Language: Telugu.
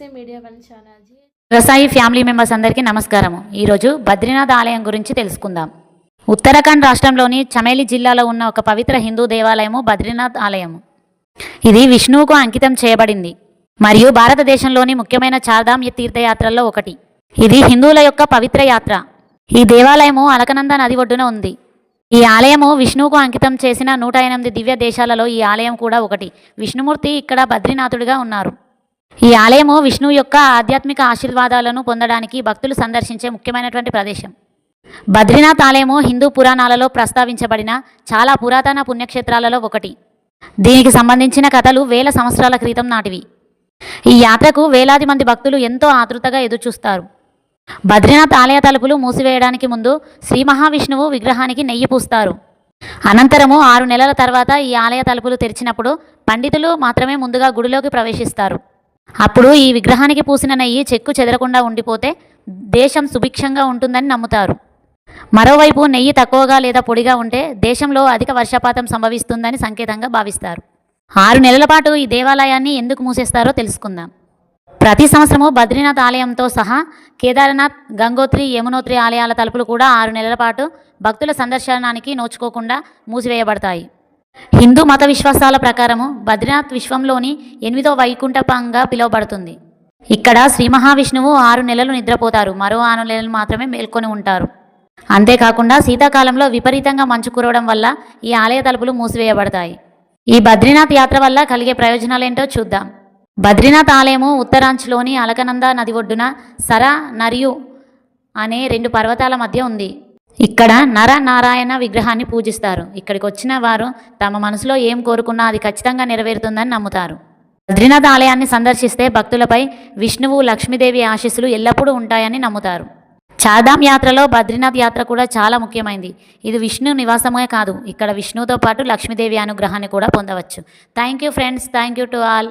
మీడియా వన్ ఛానల్ రసాయి ఫ్యామిలీ మెంబర్స్ అందరికీ నమస్కారము. ఈరోజు బద్రీనాథ్ ఆలయం గురించి తెలుసుకుందాం. ఉత్తరాఖండ్ రాష్ట్రంలోని చమేలి జిల్లాలో ఉన్న ఒక పవిత్ర హిందూ దేవాలయము బద్రీనాథ్ ఆలయము. ఇది విష్ణువుకు అంకితం చేయబడింది. మరియు భారతదేశంలోని ముఖ్యమైన చార్ధామ్ తీర్థయాత్రల్లో ఒకటి. ఇది హిందువుల యొక్క పవిత్ర యాత్ర. ఈ దేవాలయము అలకనంద నది ఒడ్డున ఉంది. ఈ ఆలయము విష్ణువుకు అంకితం చేసిన నూట ఎనిమిది దివ్య దేశాలలో ఈ ఆలయం కూడా ఒకటి. విష్ణుమూర్తి ఇక్కడ బద్రీనాథుడిగా ఉన్నారు. ఈ ఆలయము విష్ణువు యొక్క ఆధ్యాత్మిక ఆశీర్వాదాలను పొందడానికి భక్తులు సందర్శించే ముఖ్యమైనటువంటి ప్రదేశం. బద్రీనాథ్ ఆలయము హిందూ పురాణాలలో ప్రస్తావించబడిన చాలా పురాతన పుణ్యక్షేత్రాలలో ఒకటి. దీనికి సంబంధించిన కథలు వేల సంవత్సరాల క్రితం నాటివి. ఈ యాత్రకు వేలాది మంది భక్తులు ఎంతో ఆతృతగా ఎదురుచూస్తారు. బద్రీనాథ్ ఆలయ తలుపులు మూసివేయడానికి ముందు శ్రీ మహావిష్ణువు విగ్రహానికి నెయ్యి పూస్తారు. అనంతరము ఆరు నెలల తర్వాత ఈ ఆలయ తలుపులు తెరిచినప్పుడు పండితులు మాత్రమే ముందుగా గుడిలోకి ప్రవేశిస్తారు. అప్పుడు ఈ విగ్రహానికి పూసిన నెయ్యి చెక్కు చెదరకుండా ఉండిపోతే దేశం సుభిక్షంగా ఉంటుందని నమ్ముతారు. మరోవైపు నెయ్యి తక్కువగా లేదా పొడిగా ఉంటే దేశంలో అధిక వర్షపాతం సంభవిస్తుందని సంకేతంగా భావిస్తారు. ఆరు నెలల పాటు ఈ దేవాలయాన్ని ఎందుకు మూసేస్తారో తెలుసుకుందాం. ప్రతి సంవత్సరము బద్రీనాథ్ ఆలయంతో సహా కేదార్నాథ్ గంగోత్రి యమునోత్రి ఆలయాల తలుపులు కూడా ఆరు నెలల పాటు భక్తుల సందర్శనానికి నోచుకోకుండా మూసివేయబడతాయి. హిందూ మత విశ్వాసాల ప్రకారము బద్రీనాథ్ విశ్వంలోని ఎనిమిదో వైకుంఠపంగా పిలువబడుతుంది. ఇక్కడ శ్రీ మహావిష్ణువు ఆరు నెలలు నిద్రపోతారు. మరో ఆరు నెలలు మాత్రమే మేల్కొని ఉంటారు. అంతేకాకుండా శీతాకాలంలో విపరీతంగా మంచు కురవడం వల్ల ఈ ఆలయ తలుపులు మూసివేయబడతాయి. ఈ బద్రీనాథ్ యాత్ర వల్ల కలిగే ప్రయోజనాలేంటో చూద్దాం. బద్రీనాథ్ ఆలయము ఉత్తరాంచ్లోని అలకనంద నది ఒడ్డున సర నరియు అనే రెండు పర్వతాల మధ్య ఉంది. ఇక్కడ నర నారాయణ విగ్రహాన్ని పూజిస్తారు. ఇక్కడికి వచ్చిన వారు తమ మనసులో ఏం కోరుకున్నా అది ఖచ్చితంగా నెరవేరుతుందని నమ్ముతారు. బద్రీనాథ్ ఆలయాన్ని సందర్శిస్తే భక్తులపై విష్ణువు లక్ష్మీదేవి ఆశీస్సులు ఎల్లప్పుడూ ఉంటాయని నమ్ముతారు. చార్ధామ్ యాత్రలో బద్రీనాథ్ యాత్ర కూడా చాలా ముఖ్యమైనది ఇది విష్ణు నివాసమే కాదు ఇక్కడ విష్ణువుతో పాటు లక్ష్మీదేవి అనుగ్రహాన్ని కూడా పొందవచ్చు. Thank you friends thank you to all.